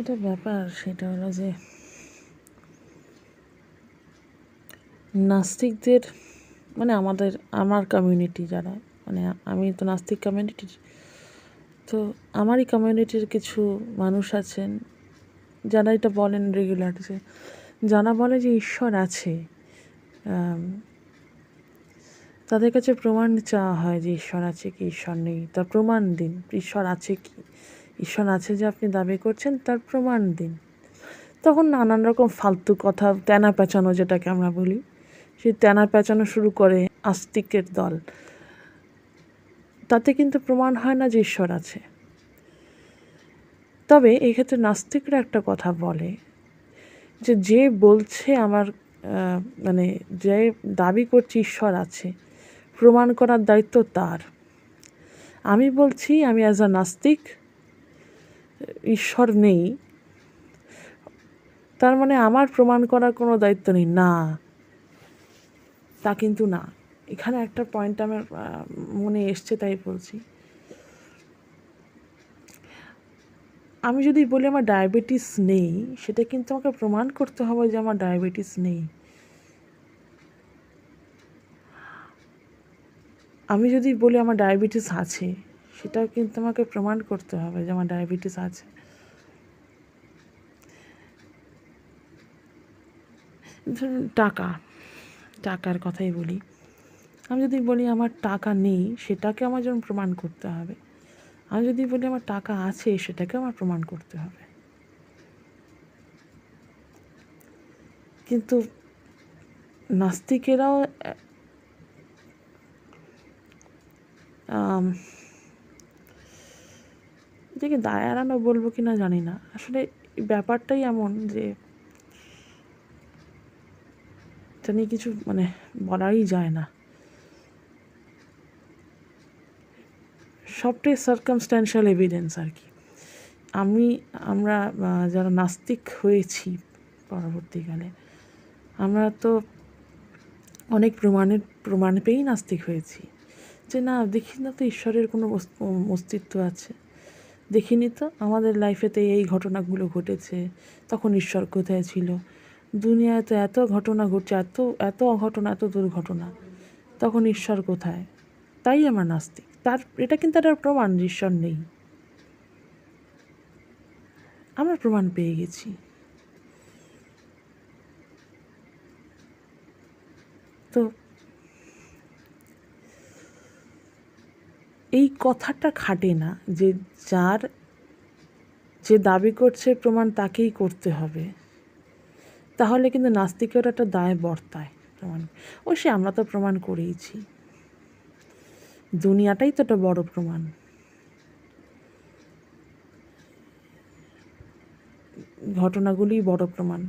যেটা ব্যাপার, সেটা হলো যে নাস্তিকদের মানে আমাদের, আমার কমিউনিটি যারা মানে আমি তো নাস্তিক কমিউনিটির তো আমারই কমিউনিটির কিছু মানুষ আছেন, যারা এটা বলেন রেগুলার যে, যারা বলে যে ঈশ্বর আছে তাদের কাছে প্রমাণ চাওয়া হয় যে ঈশ্বর আছে কি, ঈশ্বর নেই তার প্রমাণ দিন, ঈশ্বর আছে কি। ঈশ্বর আছে যে আপনি দাবি করছেন, তার প্রমাণ দিন। তখন নানান রকম ফালতু কথা, তেনা পেঁচানো যেটাকে আমরা বলি, সেই তেনা পেঁচানো শুরু করে আস্তিকের দল। তাতে কিন্তু প্রমাণ হয় না যে ঈশ্বর আছে। তবে এক্ষেত্রে নাস্তিকরা একটা কথা বলে যে যে বলছে আমার মানে যে দাবি করছে ঈশ্বর আছে, প্রমাণ করার দায়িত্ব তার। আমি বলছি, আমি অ্যাজ আ নাস্তিক ঈশ্বর নেই। তার মানে আমার প্রমাণ করার কোনো দায়িত্ব নেই। না, তা কিন্তু না। এখানে একটা পয়েন্ট আমার মনে এসছে, তাই বলছি। আমি যদি বলি আমার ডায়াবেটিস নেই, সেটা কিন্তু আমাকে প্রমাণ করতে হবে যে আমার ডায়াবেটিস নেই। আমি যদি বলি আমার ডায়াবেটিস আছে সেটাও কিন্তু আমাকে প্রমাণ করতে হবে যে আমার ডায়াবেটিস আছে। ধরুন টাকা, টাকার কথাই বলি। আমি যদি বলি আমার টাকা নেই, সেটাকে আমার যেমন প্রমাণ করতে হবে। আমি যদি বলি আমার টাকা আছে সেটাকে আমার প্রমাণ করতে হবে। কিন্তু নাস্তিকেরাও এটাকে দায় এড়ানো বলব কি না জানি না। আসলে ব্যাপারটাই এমন যে এটা নিয়ে কিছু মানে বলারই যায় না। সবটাই সার্কামস্ট্যান্সিয়াল এভিডেন্স আর কি। আমি, আমরা যারা নাস্তিক হয়েছি পরবর্তীকালে, আমরা তো অনেক প্রমাণের প্রমাণ পেয়েই নাস্তিক হয়েছি। যে না, দেখি না তো ঈশ্বরের কোনো অস- অস্তিত্ব আছে। দেখিনি তো? আমাদের লাইফেতে এই ঘটনাগুলো ঘটেছে। তখন ঈশ্বর কোথায় ছিল? দুনিয়ায় তো এত ঘটনা ঘটছে, এত এত অঘটনা, এত দুর্ঘটনা। তখন ঈশ্বর কোথায়? তাই আমার নাস্তিক। তার, এটা কিন্তু একটা প্রমাণ ঈশ্বর নেই। আমরা প্রমাণ পেয়ে গেছি। তো এই কথাটা খাটে না যে যার যে দাবি করছে প্রমাণ তাকেই করতে হবে। তাহলে কিন্তু নাস্তিকের একটা দায় বর্তায় প্রমাণ। ও সে আমরা তো প্রমাণ করেইছি। দুনিয়াটাই তো একটা বড় প্রমাণ। ঘটনাগুলি বড় প্রমাণ।